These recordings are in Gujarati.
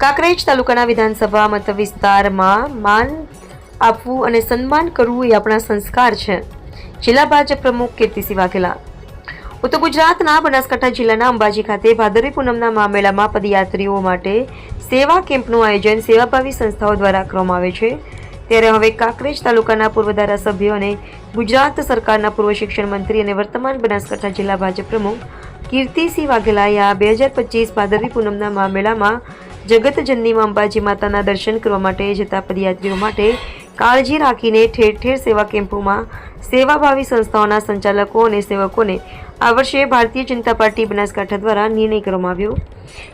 કાંકરેજ તાલુકાના વિધાનસભા મત વિસ્તારમાં માન આપવું અને સન્માન કરવું એ આપણા સંસ્કાર છે. જિલ્લા ભાજપ પ્રમુખ કીર્તિસિંહ વાઘેલા. ઉત્તર ગુજરાતના બનાસકાંઠા જિલ્લાના અંબાજી ખાતે ભાદરવી પૂનમના મામેલામાં પદયાત્રીઓ માટે સેવા કેમ્પનું આયોજન સેવાભાવી સંસ્થાઓ દ્વારા કરવામાં આવે છે. ત્યારે હવે કાંકરેજ તાલુકાના પૂર્વ ધારાસભ્ય અને ગુજરાત સરકારના પૂર્વ શિક્ષણ મંત્રી અને વર્તમાન બનાસકાંઠા જિલ્લા ભાજપ પ્રમુખ કીર્તિસિંહ વાઘેલાએ આ બે હજાર પચીસ ભાદરવી પૂનમના મામેલામાં જગતજનનીમાં અંબાજી માતાના દર્શન કરવા માટે જતા પદયાત્રીઓ માટે કાળજી રાખીને ઠેર ઠેર સેવા કેમ્પોમાં સેવાભાવી સંસ્થાઓના સંચાલકો અને સેવકોને આ વર્ષે ભારતીય જનતા પાર્ટી બનાસકાંઠા દ્વારા નિર્ણય કરવામાં આવ્યો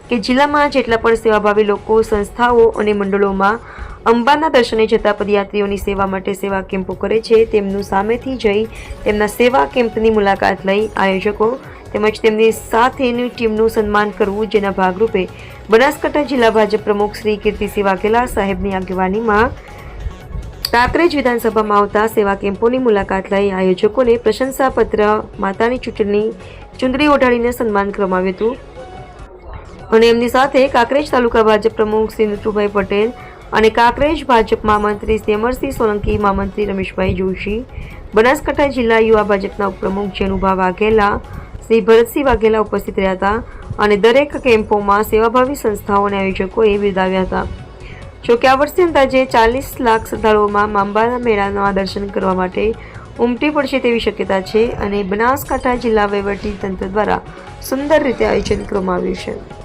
કે જિલ્લામાં જેટલા પણ સેવાભાવી લોકો, સંસ્થાઓ અને મંડળોમાં અંબાના દર્શને જતા પદયાત્રીઓની સેવા માટે સેવા કેમ્પો કરે છે, તેમનું સામેથી જઈ તેમના સેવા કેમ્પની મુલાકાત લઈ આયોજકો તેમજ તેમની સાથેની ટીમનું સન્માન કરવું જેના ભાગરૂપે બનાસકાંઠા જિલ્લા ભાજપ પ્રમુખ શ્રી કીર્તિસિંહ વાઘેલા સાહેબની આગેવાનીમાં કાંકરેજ વિધાનસભામાં આવતા સેવા કેમ્પોની મુલાકાત લઈ આયોજકોને પ્રશંસાપત્ર, માતાની ચૂંટણી, ચુંદડી ઓઢાડીને સન્માન કરવામાં હતું. અને એમની સાથે કાંકરેજ તાલુકા ભાજપ પ્રમુખ શ્રી નૃતુભાઈ પટેલ અને કાંકરેજ ભાજપ મહામંત્રી અમરસિંહ સોલંકી, મહામંત્રી રમેશભાઈ જોશી, બનાસકાંઠા જિલ્લા યુવા ભાજપના ઉપપ્રમુખ જેનુભા વાઘેલા શ્રી ભરતસિંહ વાઘેલા ઉપસ્થિત રહ્યા હતા અને દરેક કેમ્પોમાં સેવાભાવી સંસ્થાઓ અને આયોજકોએ બિરદાવ્યા હતા. જોકે આ વર્ષે અંદાજે ચાલીસ લાખ શ્રદ્ધાળુઓમાં માંબાના મેળાના દર્શન કરવા માટે ઉમટી પડશે તેવી શક્યતા છે અને બનાસકાંઠા જિલ્લા વહીવટી તંત્ર દ્વારા સુંદર રીતે આયોજન કરવામાં આવ્યું છે.